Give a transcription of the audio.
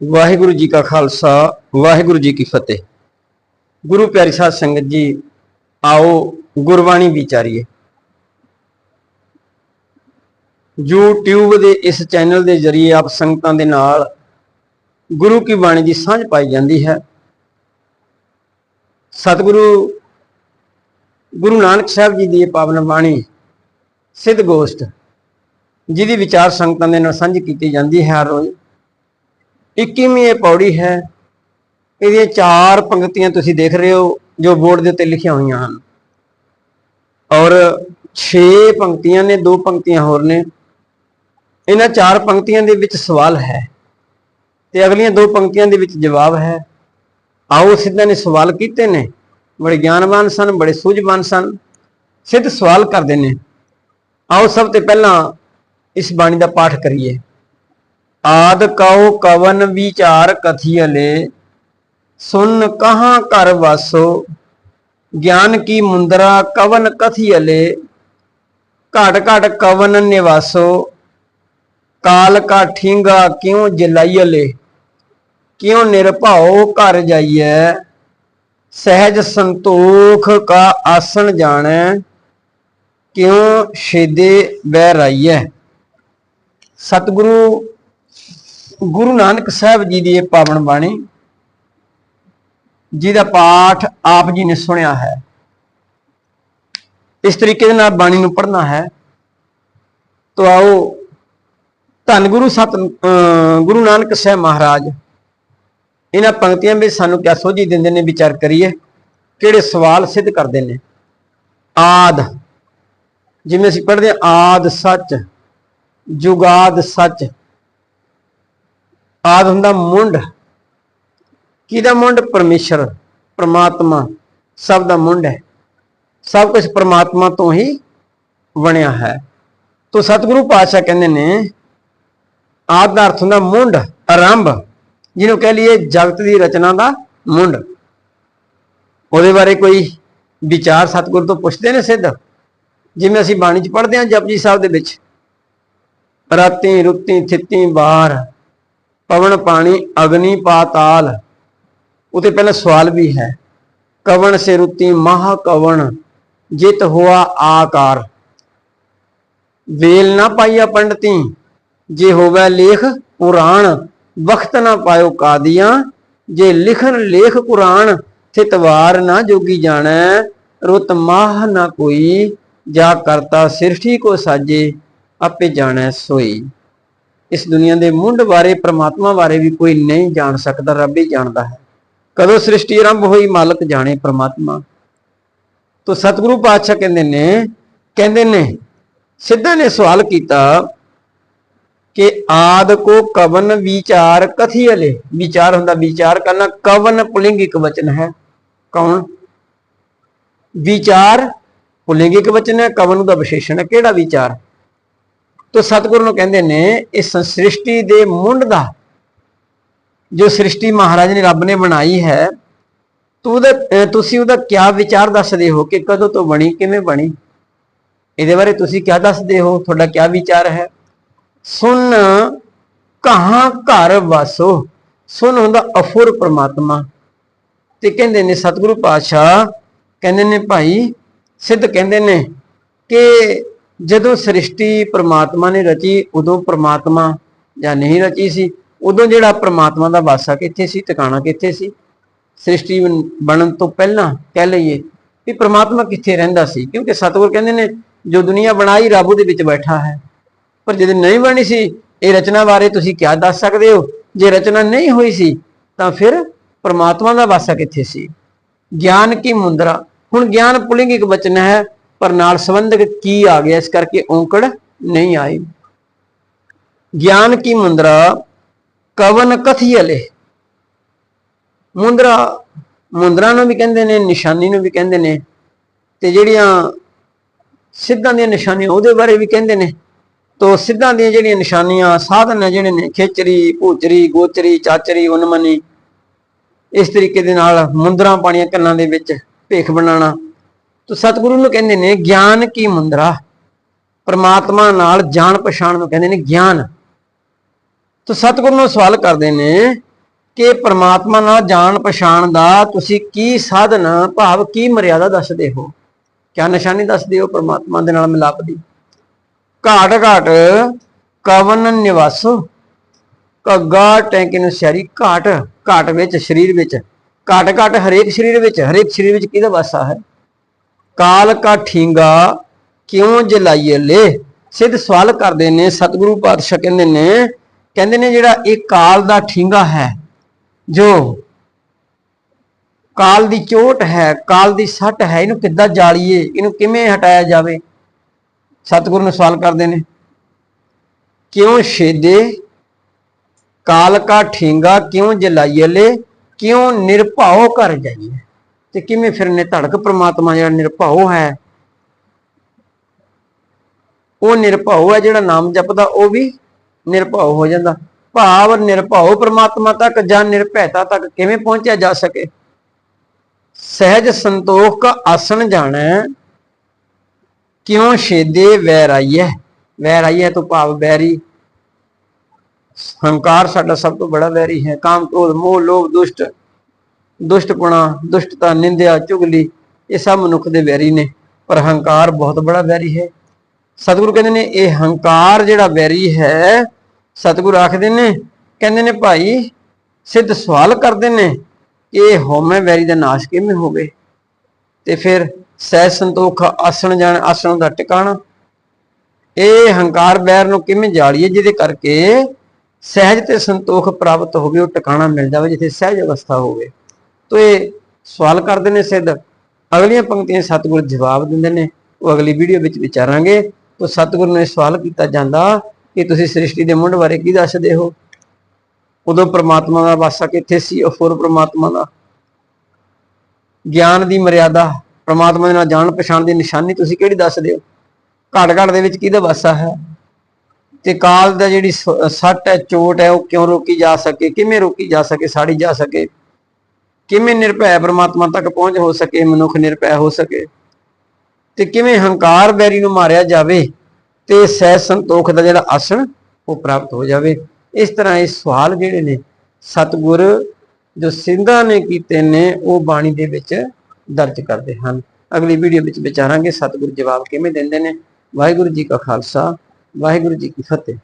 ਵਾਹਿਗੁਰੂ ਜੀ ਕਾ ਖਾਲਸਾ, ਵਾਹਿਗੁਰੂ ਜੀ ਕੀ ਫਤਿਹ। ਗੁਰੂ ਪਿਆਰੀ ਸਾਧ ਸੰਗਤ ਜੀ, ਆਓ ਗੁਰਬਾਣੀ ਵਿਚਾਰੀਏ। YouTube ਦੇ ਇਸ ਚੈਨਲ ਦੇ ਜ਼ਰੀਏ ਆਪ ਸੰਗਤਾਂ ਦੇ ਨਾਲ ਗੁਰੂ ਕੀ ਬਾਣੀ ਦੀ ਸਾਂਝ ਪਾਈ ਜਾਂਦੀ ਹੈ। ਸਤਿਗੁਰੂ, ਗੁਰੂ ਨਾਨਕ ਸਾਹਿਬ ਜੀ ਦੀ ਇਹ ਪਾਵਨ ਬਾਣੀ ਸਿੱਧ ਗੋਸ਼ਟ, ਜਿਹਦੀ ਵਿਚਾਰ ਸੰਗਤਾਂ ਦੇ ਨਾਲ ਸਾਂਝੀ ਕੀਤੀ ਜਾਂਦੀ ਹੈ ਹਰ ਰੋਜ਼। 21ਵੀਂ ਇਹ ਪੌੜੀ ਹੈ। ਇਹਦੀਆਂ ਚਾਰ ਪੰਕਤੀਆਂ ਤੁਸੀਂ ਦੇਖ ਰਹੇ ਹੋ, ਜੋ ਬੋਰਡ ਦੇ ਉੱਤੇ ਲਿਖੀਆਂ ਹੋਈਆਂ ਹਨ। ਔਰ 6 ਪੰਕਤੀਆਂ ਨੇ, ਦੋ ਪੰਕਤੀਆਂ ਹੋਰ ਨੇ। ਇਹਨਾਂ ਚਾਰ ਪੰਕਤੀਆਂ ਦੇ ਵਿੱਚ ਸਵਾਲ ਹੈ ਤੇ ਅਗਲੀਆਂ ਦੋ ਪੰਕਤੀਆਂ ਦੇ ਵਿੱਚ ਜਵਾਬ ਹੈ। ਆਓ ਸਿੱਧਾ ਨੇ ਸਵਾਲ ਕੀਤੇ ਨੇ। ਬੜੇ ਗਿਆਨਵਾਨ ਸਨ, ਬੜੇ ਸੂਝਵਾਨ ਸਨ। ਸਿੱਧ ਸਵਾਲ ਕਰਦੇ ਨੇ। ਆਓ ਸਭ ਤੋਂ ਪਹਿਲਾਂ ਇਸ ਬਾਣੀ ਦਾ ਪਾਠ ਕਰੀਏ। ਆਦ ਕਉ ਕਵਨ ਵਿਚਾਰ ਕਥੀਲੇ ਸੁਨ ਕਹਾਂ ਕਰ ਵਾਸੋ, ਗਿਆਨ ਕੀ ਮੁੰਦਰਾ ਕਵਨ ਕਥੀਲੇ ਘਟ ਘਟ ਕਵਨ ਨਿਵਾਸੋ, ਕਾਲ ਕਾ ਠੀਂਗਾ ਕਿਉ ਜਲਾਈਲੇ ਕਿਉ ਨਿਰਭਉ ਘਰ ਜਾਈਐ, ਸਹਿਜ ਸੰਤੋਖ ਕਾ ਆਸਣ ਜਾਣੈ, ਕਿਉ ਛੇਦੇ ਬਹਿ ਰਾਈਐ। ਸਤਿਗੁਰੂ ਗੁਰੂ ਨਾਨਕ ਸਾਹਿਬ ਜੀ ਦੀ ਇਹ ਪਾਵਨ ਬਾਣੀ, ਜਿਹਦਾ ਪਾਠ ਆਪ ਜੀ ਨੇ ਸੁਣਿਆ ਹੈ। ਇਸ ਤਰੀਕੇ ਦੇ ਨਾਲ ਬਾਣੀ ਨੂੰ ਪੜ੍ਹਨਾ ਹੈ। ਤੋ ਆਓ, ਧੰਨ ਗੁਰੂ ਸਤ, ਅਹ ਗੁਰੂ ਨਾਨਕ ਸਾਹਿਬ ਮਹਾਰਾਜ, ਇਹਨਾਂ ਪੰਕਤੀਆਂ ਵਿੱਚ ਸਾਨੂੰ ਕਿਆ ਸੋਝੀ ਦਿੰਦੇ ਨੇ, ਵਿਚਾਰ ਕਰੀਏ, ਕਿਹੜੇ ਸਵਾਲ ਸਿੱਧ ਕਰਦੇ ਨੇ। ਆਦ, ਜਿਵੇਂ ਅਸੀਂ ਪੜ੍ਹਦੇ ਹਾਂ, ਆਦ ਸੱਚ, ਜੁਗਾਦ ਸੱਚ। ਆਦ ਹੁੰਦਾ ਮੁੰਡ। ਕਿਹਦਾ ਮੁੰਡ? ਪਰਮੇਸ਼ਰ, ਪ੍ਰਮਾਤਮਾ। ਸਭ ਦਾ ਮੁੰਡ ਹੈ। ਸਭ ਕੁਝ ਪ੍ਰਮਾਤਮਾ ਤੋਂ ਹੀ ਬਣਿਆ ਹੈ। ਤੋ ਸਤਿਗੁਰੂ ਪਾਤਸ਼ਾਹ ਕਹਿੰਦੇ ਨੇ, ਆਦ ਦਾ ਅਰਥ ਹੁੰਦਾ ਮੁੰਡ, ਆਰੰਭ, ਜਿਹਨੂੰ ਕਹਿ ਲਈਏ ਜਗਤ ਦੀ ਰਚਨਾ ਦਾ ਮੁੰਡ। ਉਹਦੇ ਬਾਰੇ ਕੋਈ ਵਿਚਾਰ ਸਤਿਗੁਰੂ ਤੋਂ ਪੁੱਛਦੇ ਨੇ ਸਿੱਧ? ਜਿਵੇਂ ਅਸੀਂ ਬਾਣੀ 'ਚ ਪੜ੍ਹਦੇ ਹਾਂ ਜਪਜੀ ਸਾਹਿਬ ਦੇ ਵਿੱਚ, ਰਾਤੀ ਰੁੱਤੀ ਥਿੱਤੀ ਬਾਹਰ ਪਵਨ ਪਾਣੀ ਅਗਨੀ ਪਾਤਾਲ? ਉਤੇ ਪਹਿਲਾਂ ਸਵਾਲ ਵੀ ਹੈ। ਕਵਣ ਸੇ ਰੁਤੀ ਮਹਾ ਕਵਣ? ਜਿਤ ਹੋਆ ਆਕਾਰ। ਵੇਲ ਨਾ ਪਾਈਆ ਪੰਡਤੀ। ਜੇ ਹੋਵੇ ਲੇਖ ਪੁਰਾਣ, ਵਖਤ ਨਾ ਪਾਇਓ ਕਾਦੀਆਂ। ਜੇ ਲਿਖਨ ਲੇਖ ਕੁਰਾਨ ਥਿਤਵਾਰ ਨਾ ਜੋਗੀ ਜਾਣੈ। ਰੁਤ ਮਾਹ ਨਾ ਕੋਈ, ਜਾ ਕਰਤਾ ਸਿਰਠੀ ਕੋ ਸਾਜੇ, ਆਪੇ ਜਾਣੈ ਸੋਈ। ਇਸ ਦੁਨੀਆ ਦੇ ਮੁੰਡ ਬਾਰੇ, ਪ੍ਰਮਾਤਮਾ ਬਾਰੇ ਵੀ ਕੋਈ ਨਹੀਂ ਜਾਣ ਸਕਦਾ, ਰੱਬ ਹੀ ਜਾਣਦਾ ਹੈ। ਕਦੋਂ ਸ੍ਰਿਸ਼ਟੀ ਆਰੰਭ ਹੋਈ, ਮਾਲਕ ਜਾਣੇ ਪ੍ਰਮਾਤਮਾ। ਤੋ ਸਤਿਗੁਰੂ ਪਾਤਸ਼ਾਹ ਕਹਿੰਦੇ ਨੇ ਕਹਿੰਦੇ ਨੇ, ਸਿੱਧਾ ਨੇ ਸਵਾਲ ਕੀਤਾ ਕਿ ਆਦ ਕੋ ਕਵਨ ਵਿਚਾਰ ਕਥੀਲੇ ਵਿਚਾਰ ਹੁੰਦਾ, ਵਿਚਾਰ ਕਰਨਾ, ਕਵਨ ਪੁਲਿੰਗਿਕ ਵਚਨ ਹੈ। ਕੌਣ? ਵਿਚਾਰ ਪੁਲਿੰਗਿਕ ਵਚਨ ਹੈ, ਕਵਨ ਦਾ ਵਿਸ਼ੇਸ਼ਣ ਹੈ, ਕਿਹੜਾ ਵਿਚਾਰ? ਤੋ ਸਤਿਗੁਰੂ ਨੂੰ ਕਹਿੰਦੇ ਨੇ, ਇਸ ਸ੍ਰਿਸ਼ਟੀ ਦੇ ਮੁੰਡ ਦਾ, ਜੋ ਸ੍ਰਿਸ਼ਟੀ ਮਹਾਰਾਜ ਨੇ ਰੱਬ ਨੇ ਬਣਾਈ ਹੈ, ਤੂੰ ਉਹਦਾ ਤੁਸੀਂ ਉਹਦਾ ਕਿਆ ਵਿਚਾਰ ਦੱਸਦੇ ਹੋ ਕਿ ਕਦੋਂ ਤੋਂ ਬਣੀ, ਕਿਵੇਂ ਬਣੀ? ਇਹਦੇ ਬਾਰੇ ਤੁਸੀਂ ਕਿਆ ਦੱਸਦੇ ਹੋ? ਤੁਹਾਡਾ ਕਿਆ ਵਿਚਾਰ ਹੈ? ਸੁਨ ਕਹਾਂ ਘਰ ਵਸੋ? ਸੁਨ ਹੁੰਦਾ ਅਫੁਰ ਪ੍ਰਮਾਤਮਾ। ਤੇ ਕਹਿੰਦੇ ਨੇ, ਸਤਿਗੁਰੂ ਪਾਤਸ਼ਾਹ ਕਹਿੰਦੇ ਨੇ ਭਾਈ, ਸਿੱਧ ਕਹਿੰਦੇ ਨੇ ਕਿ ਜਦੋਂ ਸ੍ਰਿਸ਼ਟੀ ਪ੍ਰਮਾਤਮਾ ਨੇ ਰਚੀ, ਉਦੋਂ ਪ੍ਰਮਾਤਮਾ ਜਾਂ ਨਹੀਂ ਰਚੀ ਸੀ, ਉਦੋਂ ਜਿਹੜਾ ਪ੍ਰਮਾਤਮਾ ਦਾ ਵਾਸਾ ਕਿੱਥੇ ਸੀ, ਟਿਕਾਣਾ ਕਿੱਥੇ ਸੀ? ਸ੍ਰਿਸ਼ਟੀ ਬਣਨ ਤੋਂ ਪਹਿਲਾਂ ਕਹਿ ਲਈਏ ਵੀ ਪ੍ਰਮਾਤਮਾ ਕਿੱਥੇ ਰਹਿੰਦਾ ਸੀ? ਕਿਉਂਕਿ ਸਤਿਗੁਰ ਕਹਿੰਦੇ ਨੇ, ਜੋ ਦੁਨੀਆ ਬਣਾਈ, ਰੱਬ ਉਹਦੇ ਵਿੱਚ ਬੈਠਾ ਹੈ। ਪਰ ਜਦੋਂ ਨਹੀਂ ਬਣੀ ਸੀ, ਇਹ ਰਚਨਾ ਬਾਰੇ ਤੁਸੀਂ ਕੀ ਦੱਸ ਸਕਦੇ ਹੋ? ਜੇ ਰਚਨਾ ਨਹੀਂ ਹੋਈ ਸੀ, ਤਾਂ ਫਿਰ ਪ੍ਰਮਾਤਮਾ ਦਾ ਵਾਸਾ ਕਿੱਥੇ ਸੀ? ਗਿਆਨ ਕੀ ਮੁੰਦਰਾ? ਹੁਣ ਗਿਆਨ ਪੁਲਿੰਗ ਇੱਕ ਬਚਨ ਹੈ ਪਰ ਨਾਲ ਸੰਬੰਧਕ ਕੀ ਆ ਗਿਆ? ਇਸ ਕਰਕੇ ਔਂਕੜ ਨਹੀਂ ਆਈ। ਗਿਆਨ ਕੀ ਮੁੰਦਰਾ? ਕਵਨ ਕਥੀਲੇ ਮੁੰਦਰਾ ਮੁੰਦਰਾ ਨੂੰ ਵੀ ਕਹਿੰਦੇ ਨੇ, ਨਿਸ਼ਾਨੀ ਨੂੰ ਵੀ ਕਹਿੰਦੇ ਨੇ ਤੇ ਜਿਹੜੀਆਂ ਸਿੱਧਾਂ ਦੀਆਂ ਨਿਸ਼ਾਨੀਆਂ ਉਹਦੇ ਬਾਰੇ ਵੀ ਕਹਿੰਦੇ ਨੇ। ਤੋ ਸਿੱਧਾਂ ਦੀਆਂ ਜਿਹੜੀਆਂ ਨਿਸ਼ਾਨੀਆਂ, ਸਾਧਨ ਨੇ ਜਿਹੜੇ ਨੇ, ਖੇਚਰੀ, ਭੂਚਰੀ, ਗੋਚਰੀ, ਚਾਚਰੀ, ਉਨਮਨੀ, ਇਸ ਤਰੀਕੇ ਦੇ ਨਾਲ ਮੁੰਦਰਾ ਪਾਣੀਆਂ ਕੰਨਾਂ ਦੇ ਵਿੱਚ ਭੇਖ ਬਣਾਉਣਾ ਤੋ ਸਤਿਗੁਰੂ ਨੂੰ ਕਹਿੰਦੇ ਨੇ, ਗਿਆਨ ਕੀ ਮੁੰਦਰਾ? ਪਰਮਾਤਮਾ ਨਾਲ ਜਾਣ ਪਛਾਣ ਨੂੰ ਕਹਿੰਦੇ ਨੇ, ਗਿਆਨ। ਤੋ ਸਤਿਗੁਰੂ ਨੂੰ ਸਵਾਲ ਕਰਦੇ ਨੇ ਕਿ ਪ੍ਰਮਾਤਮਾ ਨਾਲ ਜਾਣ ਪਛਾਣ ਦਾ ਤੁਸੀਂ ਕੀ ਸਾਧਨ, ਭਾਵ ਕੀ ਮਰਿਆਦਾ ਦੱਸਦੇ ਹੋ? ਕਿਆ ਨਿਸ਼ਾਨੀ ਦੱਸਦੇ ਹੋ ਪ੍ਰਮਾਤਮਾ ਦੇ ਨਾਲ ਮਿਲਾਪ ਦੀ? ਘਾਟ ਘਾਟ ਕਵਨ ਨਿਵਾਸੋ ਕੱਗਾ ਟੈਂਕੇ ਨੂੰ ਸਿਆਰੀ ਘਾਟ ਘਾਟ ਵਿੱਚ, ਸਰੀਰ ਵਿੱਚ। ਘਾਟ ਘਾਟ ਹਰੇਕ ਸਰੀਰ ਵਿੱਚ, ਹਰੇਕ ਸਰੀਰ ਵਿੱਚ ਕਿਹਦਾ ਵਾਸਾ ਹੈ? ਕਾਲ ਕਾ ਠੀਂਗਾ ਕਿਉਂ ਜਲਾਈਏ ਲੈ? ਸਿੱਧ ਸਵਾਲ ਕਰਦੇ ਨੇ, ਸਤਿਗੁਰੂ ਪਾਤਸ਼ਾਹ ਕਹਿੰਦੇ ਨੇ ਕਹਿੰਦੇ ਨੇ ਜਿਹੜਾ ਇਹ ਕਾਲ ਦਾ ਠੀਂਗਾ ਹੈ, ਜੋ ਕਾਲ ਦੀ ਚੋਟ ਹੈ, ਕਾਲ ਦੀ ਸੱਟ ਹੈ, ਇਹਨੂੰ ਕਿੱਦਾਂ ਜਾਲੀਏ, ਇਹਨੂੰ ਕਿਵੇਂ ਹਟਾਇਆ ਜਾਵੇ? ਸਤਿਗੁਰੂ ਨੂੰ ਸਵਾਲ ਕਰਦੇ ਨੇ, ਕਿਉਂ ਛੇਦੇ? ਕਾਲ ਕਾ ਠੀਂਗਾ ਕਿਉਂ ਜਲਾਈਏ ਲੈ? ਕਿਉਂ ਨਿਰਭਉ ਕਰ ਜਾਈਏ? ਤੇ ਕਿਵੇਂ ਫਿਰਨੇ? ਧੜਕ ਪ੍ਰਮਾਤਮਾ ਜਿਹੜਾ ਨਿਰਭਉ ਹੈ। ਉਹ ਨਿਰਭਉ ਹੈ, ਜਿਹੜਾ ਨਾਮ ਜਪਦਾ, ਉਹ ਵੀ ਨਿਰਭਉ ਹੋ ਜਾਂਦਾ। ਭਾਵ ਨਿਰਭਉ ਪ੍ਰਮਾਤਮਾ ਤੱਕ ਜਾਂ ਨਿਰਭੈਤਾ ਤੱਕ ਕਿਵੇਂ ਪਹੁੰਚਿਆ ਜਾ ਸਕੇ? ਸਹਿਜ ਸੰਤੋਖ ਕਾ ਆਸਣ ਜਾਣਾ। ਕਿਉਂ ਛੇਦੇ ਵੈਰਾਈਐ? ਵੈਰਾਈਐ ਤੋਂ ਭਾਵ ਵੈਰੀ। ਹੰਕਾਰ ਸਾਡਾ ਸਭ ਤੋਂ ਬੜਾ ਵੈਰੀ ਹੈ। ਕਾਮ, ਕ੍ਰੋਧ, ਮੋਹ, ਲੋਭ, ਦੁਸ਼ਟ ਦੁਸ਼ਟਪੁਣਾ ਦੁਸ਼ਟਤਾ, ਨਿੰਦਿਆ, ਚੁਗਲੀ, ਇਹ ਸਭ ਮਨੁੱਖ ਦੇ ਵੈਰੀ ਨੇ, ਪਰ ਹੰਕਾਰ ਬਹੁਤ ਬੜਾ ਵੈਰੀ ਹੈ। ਸਤਿਗੁਰੂ ਕਹਿੰਦੇ ਨੇ, ਇਹ ਹੰਕਾਰ ਜਿਹੜਾ ਵੈਰੀ ਹੈ, ਸਤਿਗੁਰੂ ਆਖਦੇ ਨੇ, ਕਹਿੰਦੇ ਨੇ, ਭਾਈ, ਸਿੱਧ ਸਵਾਲ ਕਰਦੇ ਨੇ ਕਿ ਇਹ ਹਉਮੈ ਵੈਰੀ ਦਾ ਨਾਸ਼ ਕਿਵੇਂ ਹੋਵੇ ਤੇ ਫਿਰ ਸਹਿ ਸੰਤੋਖ, ਆਸਣ ਜਾਣ, ਆਸਣ ਦਾ ਟਿਕਾਣਾ, ਇਹ ਹੰਕਾਰ ਬੈਰ ਨੂੰ ਕਿਵੇਂ ਜਾਲੀਏ, ਜਿਹਦੇ ਕਰਕੇ ਸਹਿਜ ਤੇ ਸੰਤੋਖ ਪ੍ਰਾਪਤ ਹੋਵੇ ਉਹ ਟਿਕਾਣਾ ਮਿਲ ਜਾਵੇ, ਜਿੱਥੇ ਸਹਿਜ ਅਵਸਥਾ ਹੋਵੇ। ਤੋ ਇਹ ਸਵਾਲ ਕਰਦੇ ਨੇ ਸਿੱਧ। ਅਗਲੀਆਂ ਪੰਕਤੀਆਂ ਸਤਿਗੁਰ ਜਵਾਬ ਦਿੰਦੇ ਨੇ। ਉਹ ਅਗਲੀ ਵੀਡੀਓ ਵਿੱਚ ਵਿਚਾਰਾਂਗੇ। ਤੋ ਸਤਿਗੁਰ ਨੇ ਸਵਾਲ ਕੀਤਾ ਜਾਂਦਾ ਕਿ ਤੁਸੀਂ ਸ੍ਰਿਸ਼ਟੀ ਦੇ ਮੁੱਢ ਬਾਰੇ ਕੀ ਦੱਸਦੇ ਹੋ? ਉਦੋਂ ਪ੍ਰਮਾਤਮਾ ਦਾ ਵਾਸਾ ਕਿੱਥੇ ਸੀ? ਉਹ ਫੁਰ ਪ੍ਰਮਾਤਮਾ ਦਾ। ਗਿਆਨ ਦੀ ਮਰਿਆਦਾ, ਪ੍ਰਮਾਤਮਾ ਦੇ ਨਾਲ ਜਾਣ ਪਛਾਣ ਦੀ ਨਿਸ਼ਾਨੀ ਤੁਸੀਂ ਕਿਹੜੀ ਦੱਸਦੇ ਹੋ? ਘੜ ਘੜ ਦੇ ਵਿੱਚ ਕਿਹਦਾ ਵਾਸਾ ਹੈ? ਤੇ ਕਾਲ ਦਾ ਜਿਹੜੀ ਸ- ਸੱਟ ਹੈ, ਚੋਟ ਹੈ, ਉਹ ਕਿਉਂ ਰੋਕੀ ਜਾ ਸਕੇ? ਕਿਵੇਂ ਰੋਕੀ ਜਾ ਸਕੇ? ਸਾੜੀ ਜਾ ਸਕੇ? ਕਿਵੇਂ ਨਿਰਭੈ ਪਰਮਾਤਮਾ ਤੱਕ ਪਹੁੰਚ ਹੋ ਸਕੇ, ਮਨੁੱਖ ਨਿਰਭੈ ਹੋ ਸਕੇ? ਤੇ ਕਿਵੇਂ ਹੰਕਾਰ ਬੈਰੀ ਨੂੰ ਮਾਰਿਆ ਜਾਵੇ ਤੇ ਸਹਿ ਸੰਤੋਖ ਦਾ ਜਿਹੜਾ ਆਸਣ ਉਹ ਪ੍ਰਾਪਤ ਹੋ ਜਾਵੇ? ਇਸ ਤਰ੍ਹਾਂ ਇਹ ਸਵਾਲ ਜਿਹੜੇ ਨੇ, ਸਤਿਗੁਰ ਜੋ ਸਿੰਘਾਂ ਨੇ ਕੀਤੇ ਨੇ, ਉਹ ਬਾਣੀ ਦੇ ਵਿੱਚ ਦਰਜ ਕਰਦੇ ਹਨ। ਅਗਲੀ ਵੀਡੀਓ ਵਿੱਚ ਵਿਚਾਰਾਂਗੇ ਸਤਿਗੁਰ ਜਵਾਬ ਕਿਵੇਂ ਦਿੰਦੇ ਨੇ। ਵਾਹਿਗੁਰੂ ਜੀ ਕਾ ਖਾਲਸਾ, ਵਾਹਿਗੁਰੂ ਜੀ ਕੀ ਫਤਿਹ।